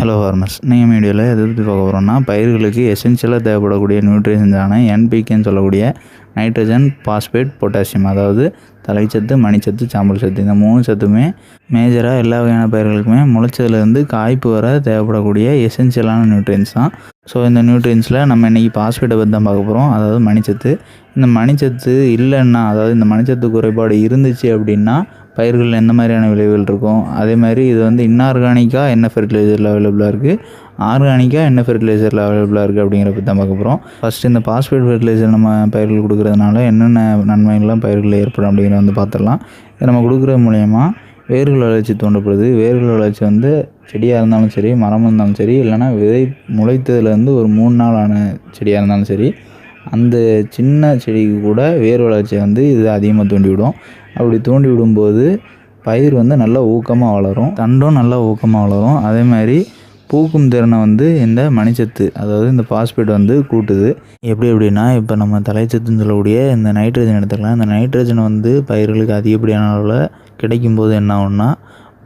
Hello farmers நீங்கள் வீடியோவில் எது பற்றி பார்க்க போகிறோம்னா பயிர்களுக்கு எசென்ஷியலாக தேவைப்படக்கூடிய நியூட்ரிஷன்ஸான என்பிகேன்னு சொல்லக்கூடிய நைட்ரஜன் பாஸ்பேட் பொட்டாசியம் அதாவது தலைச்சத்து மணிச்சத்து சாம்பல் சத்து. இந்த மூணு சத்துமே மேஜராக எல்லா வகையான பயிர்களுக்குமே முளைச்சதுலேருந்து காய்ப்பு வர தேவைப்படக்கூடிய எசென்ஷியலான நியூட்ரியன்ஸ் தான். ஸோ இந்த நியூட்ரியன்ஸில் நம்ம இன்றைக்கி பாஸ்பேட்டை பற்றி தான் பார்க்க போகிறோம் அதாவது மணிச்சத்து. இந்த மணிச்சத்து இல்லைன்னா அதாவது இந்த மணிச்சத்து குறைபாடு இருந்துச்சு அப்படின்னா பயிர்கள் எந்த மாதிரியான விளைவுகள் இருக்கும்? அதே மாதிரி இது வந்து இன்ஆர்கானிக்காக என்ன ஃபெர்டிலைசரில் அவைலபிளாக இருக்குது ஆர்கானிக்காக என்ன ஃபெர்டிலைசரில் அவைலபிளாக இருக்குது அப்படிங்கிற பற்றி தான் பார்க்க போகிறோம் ஃபஸ்ட்டு இந்த பாஸ்பேட் ஃபெர்டிலைசர் நம்ம பயிர்கள் கொடுக்குறதுனால என்னென்ன நன்மைகள்லாம் பயிர்களில் ஏற்படும் அப்படிங்கிறத வந்து பார்த்துடலாம். இதை நம்ம கொடுக்குறது மூலயமா வேர்கள் வளர்ச்சி தோன்றப்படுது வேர்கள் வளர்ச்சி வந்து செடியாக இருந்தாலும் சரி மரமாக இருந்தாலும் சரி இல்லைனா விதை முளைத்ததுலேருந்து ஒரு மூணு நாள் ஆன செடியாக இருந்தாலும் சரி அந்த சின்ன செடிக்கு கூட வேர் வளர்ச்சியை வந்து இது அதிகமாக தூண்டிவிடும். அப்படி தூண்டி விடும்போது பயிர் வந்து நல்லா ஊக்கமாக வளரும். தண்டும் நல்லா ஊக்கமாக வளரும். அதே மாதிரி பூக்கும் திறனை வந்து இந்த மணிச்சத்து அதாவது இந்த பாஸ்பேட் வந்து கூட்டுது. எப்படி எப்படின்னா இப்போ நம்ம தலைச்சத்துன்னு சொல்லக்கூடிய இந்த நைட்ரஜன் எடுத்துக்கலாம். இந்த நைட்ரஜன் வந்து பயிர்களுக்கு அதிகப்படியான அளவில் கிடைக்கும்போது என்ன ஆகும்னா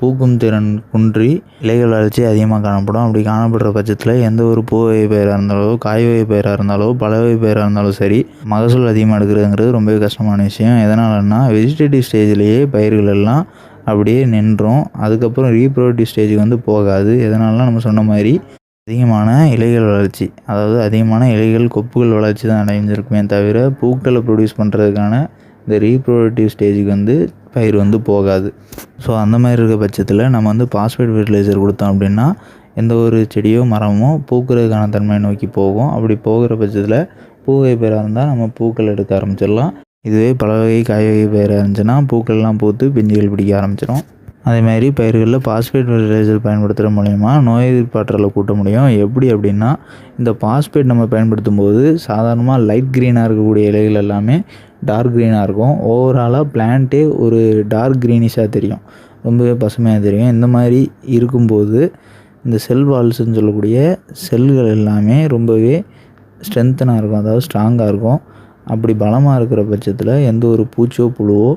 பூக்கும் திறன் குன்றி இலைகள் வளர்ச்சி அதிகமாக காணப்படும். அப்படி காணப்படுற பட்சத்தில் எந்த ஒரு பூ வகை பயிராக இருந்தாலோ காய் வகை பயிராக இருந்தாலோ பல வகை பயிராக இருந்தாலும் சரி மகசூல் அதிகமாக எடுக்கிறதுங்கிறது ரொம்பவே கஷ்டமான விஷயம். எதனாலன்னா வெஜிடேட்டிவ் ஸ்டேஜ்லேயே பயிர்கள் எல்லாம் அப்படியே நின்றோம். அதுக்கப்புறம் ரீப்ரொடக்டிவ் ஸ்டேஜுக்கு வந்து போகாது. எதனாலலாம் நம்ம சொன்ன மாதிரி அதிகமான இலைகள் வளர்ச்சி அதாவது அதிகமான இலைகள் கொப்புகள் வளர்ச்சி தான் அடைஞ்சிருக்குமே தவிர பூக்களை ப்ரொடியூஸ் பண்ணுறதுக்கான இந்த ரீப்ரொடக்டிவ் ஸ்டேஜுக்கு வந்து பயிர் வந்து போகாது. ஸோ அந்த மாதிரி இருக்க பட்சத்தில் நம்ம வந்து பாஸ்பேட் ஃபெர்டிலைசர் கொடுத்தோம் அப்படின்னா எந்த ஒரு செடியோ மரமோ பூக்கிறதுக்கான தன்மையை நோக்கி போகும். அப்படி போகிற பட்சத்தில் பூவை பயிராக இருந்தால் நம்ம பூக்கள் எடுக்க ஆரம்பிச்சிடலாம். இதுவே பல வகை காய் வகை பயிராக இருந்துச்சுன்னா பூக்கள்லாம் பூத்து பிஞ்சுகள் பிடிக்க ஆரம்பிச்சிடும் அதேமாதிரி பயிர்களில் பாஸ்பேட் ஃபெர்டிலைசர் பயன்படுத்துகிற மூலயமா நோய் எதிர்ப்பாற்றலை கூட்ட முடியும். எப்படி அப்படின்னா இந்த பாஸ்பேட் நம்ம பயன்படுத்தும் போது சாதாரணமாக லைட் க்ரீனாக இருக்கக்கூடிய இலைகள் எல்லாமே டார்க் க்ரீனாக இருக்கும். ஓவராலாக பிளான்ட்டே ஒரு டார்க் க்ரீனிஷாக தெரியும். ரொம்பவே பசுமையாக தெரியும். இந்த மாதிரி இருக்கும்போது இந்த செல் வால்ஸ்ன்னு சொல்லக்கூடிய செல்கள் எல்லாமே ரொம்பவே ஸ்ட்ரென்த்தனாக இருக்கும். அதாவது ஸ்ட்ராங்காக இருக்கும். அப்படி பலமாக இருக்கிற பட்சத்தில் எந்த ஒரு பூச்சோ புழுவோ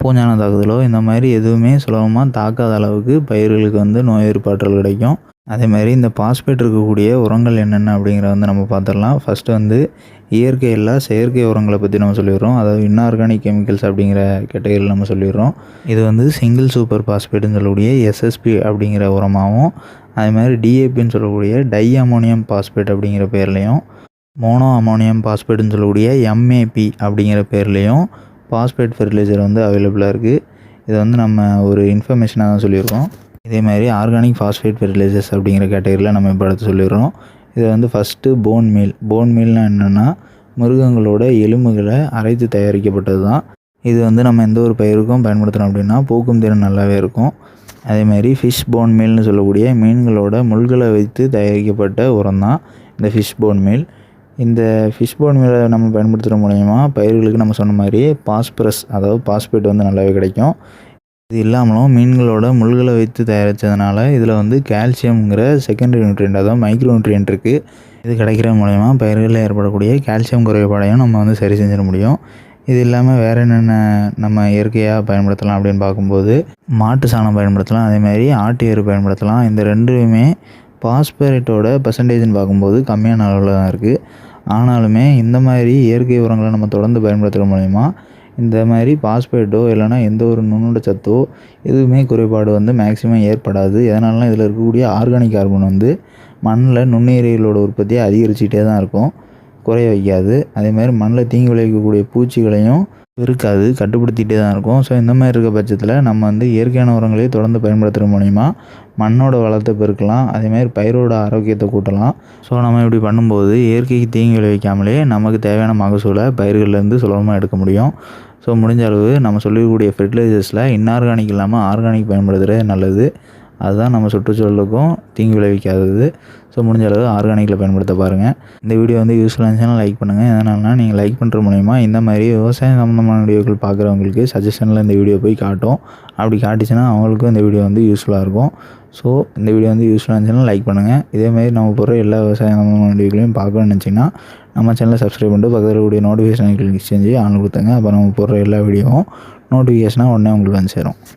பூஞ்சான தாக்குதலோ இந்த மாதிரி எதுவுமே சுலபமாக தாக்காத அளவுக்கு பயிர்களுக்கு வந்து நோய் ஏற்பாற்றல் கிடைக்கும். அதே மாதிரி இந்த பாஸ்பேட் இருக்கக்கூடிய உரங்கள் என்னென்ன அப்படிங்கிறத வந்து நம்ம பார்த்துடலாம். ஃபஸ்ட்டு வந்து இயற்கையில் செயற்கை உரங்களை பற்றி நம்ம சொல்லிடுறோம். அதாவது இன்ஆர்கானிக் கெமிக்கல்ஸ் அப்படிங்கிற கேட்டகரியில் நம்ம சொல்லிடுறோம். இது வந்து சிங்கிள் சூப்பர் பாஸ்பேட்டுன்னு சொல்லக்கூடிய எஸ்எஸ்பி அப்படிங்கிற உரமாகவும் அதே மாதிரி டிஏபின்னு சொல்லக்கூடிய டை அமோனியம் பாஸ்பேட் அப்படிங்கிற பேர்லேயும் மோனோ அமோனியம் பாஸ்பேட்டுன்னு சொல்லக்கூடிய எம்ஏபி அப்படிங்கிற பேர்லேயும் பாஸ்பேட் ஃபெர்டிலைசர் வந்து அவைலபிளாக இருக்குது இதை வந்து நம்ம ஒரு இன்ஃபர்மேஷனாக தான் சொல்லியிருக்கோம். இதே மாதிரி ஆர்கானிக் ஃபாஸ்பேட் ஃபெர்டிலைசர்ஸ் அப்படிங்கிற கேட்டகரியில் நம்ம இப்போ எடுத்து சொல்லிடுறோம் இதை வந்து ஃபஸ்ட்டு போன் மீல் போன் மீல்னால் என்னென்னா மிருகங்களோட எலும்புகளை அரைத்து தயாரிக்கப்பட்டது தான். இது வந்து நம்ம எந்த ஒரு பயிருக்கும் பயன்படுத்துகிறோம் அப்படின்னா பூக்கும் திறன் நல்லாவே இருக்கும். அதேமாதிரி ஃபிஷ் போன் மீல்னு சொல்லக்கூடிய மீன்களோட முள்களை வைத்து தயாரிக்கப்பட்ட உரம் தான் இந்த ஃபிஷ் போன் மீல் இந்த ஃபிஷ் போன் மீலை நம்ம பயன்படுத்துகிற மூலயமா பயிர்களுக்கு நம்ம சொன்ன மாதிரி பாஸ்பரஸ் அதாவது பாஸ்பேட் வந்து நல்லாவே கிடைக்கும். இது இல்லாமலும் மீன்களோட முள்களை வைத்து தயாரித்ததுனால இதில் வந்து கால்சியம்ங்கிற செகண்டரி நியூட்ரியன்ட் அதாவது மைக்ரோ நியூட்ரியன்ட் இருக்குது இது கிடைக்கிற மூலயமா பயிர்களில் ஏற்படக்கூடிய கால்சியம் குறைபாடையும் நம்ம வந்து சரி செஞ்சிட முடியும். இது இல்லாமல் வேறு என்னென்ன நம்ம இயற்கையாக பயன்படுத்தலாம் அப்படின்னு பார்க்கும்போது மாட்டு சாணம் பயன்படுத்தலாம் அதேமாதிரி ஆட்டு எரு பயன்படுத்தலாம். இந்த ரெண்டுமே பாஸ்பரேட்டோட பர்சன்டேஜ்னு பார்க்கும்போது கம்மியான அளவில் தான் இருக்குது ஆனாலுமே இந்த மாதிரி இயற்கை உரங்களை நம்ம தொடர்ந்து பயன்படுத்துகிற மூலயமா இந்த மாதிரி பாஸ்பேட்டோ இல்லைனா எந்த ஒரு நுண்ணுட சத்தோ எதுவுமே குறைபாடு வந்து மேக்சிமம் ஏற்படாது. எதனாலலாம் இதில் இருக்கக்கூடிய ஆர்கானிக் கார்பன் வந்து மண்ணில் நுண்ணுயிரிகளோட உற்பத்தியை அதிகரிச்சுக்கிட்டே தான் இருக்கும். குறைய வைக்காது. அதேமாதிரி மண்ணில் தீங்கு விளைவிக்கக்கூடிய பூச்சிகளையும் இருக்காது கட்டுப்படுத்திகிட்டே தான் இருக்கும். ஸோ இந்த மாதிரி இருக்க பட்சத்தில் நம்ம வந்து இயற்கையான உரங்களையே தொடர்ந்து பயன்படுத்துகிற மூலிமா மண்ணோட வளத்தை பெருக்கலாம். அதேமாதிரி பயிரோட ஆரோக்கியத்தை கூட்டலாம். ஸோ நம்ம இப்படி பண்ணும்போது இயற்கைக்கு தீங்கு விளைவிக்காமலே நமக்கு தேவையான மகசூலை பயிர்கள்லேருந்து சுலபமாக எடுக்க முடியும். ஸோ முடிஞ்ச அளவு நம்ம சொல்லக்கூடிய ஃபெர்டிலைசர்ஸில் இன்ஆர்கானிக் இல்லாமல் ஆர்கானிக் பயன்படுத்துகிறது நல்லது. அதுதான் நம்ம சுற்றுச்சூழலுக்கும் தீங்கு விளைவிக்காதது. ஸோ முடிஞ்ச அளவு ஆர்கானிக்கில் பயன்படுத்த பாருங்கள் இந்த வீடியோ வந்து யூஸ்ஃபுல்லாக இருந்துச்சுன்னா லைக் பண்ணுங்கள் எதனாலனா நீங்கள் லைக் பண்ணுற மூலிமா இந்த மாதிரி விவசாயம் சம்மந்தமான வீடியோக்கள் பார்க்குறவங்களுக்கு சஜஷனில் இந்த வீடியோ போய் காட்டும். அப்படி காட்டிச்சுன்னா அவங்களுக்கும் இந்த வீடியோ வந்து யூஸ்ஃபுல்லாக இருக்கும். ஸோ இந்த வீடியோ வந்து யூஸ்ஃபுல்லாக இருந்துச்சுன்னா லைக் பண்ணுங்கள் இதேமாதிரி நம்ம போகிற எல்லா விவசாயம் சம்மந்தமான வீடியோக்களையும் பார்க்கணும்னு நினச்சிங்கன்னா நம்ம சேனலை சப்ஸ்கிரைப் பண்ணிட்டு பக்கத்தில் கூடிய நோட்டிஃபிகேஷன் கிளிக் செஞ்சு ஆன் கொடுத்துங்க அப்போ நம்ம போடுற எல்லா வீடியோவும் நோட்டிஃபிகேஷனாக உடனே உங்களுக்கு வந்து சேரும்.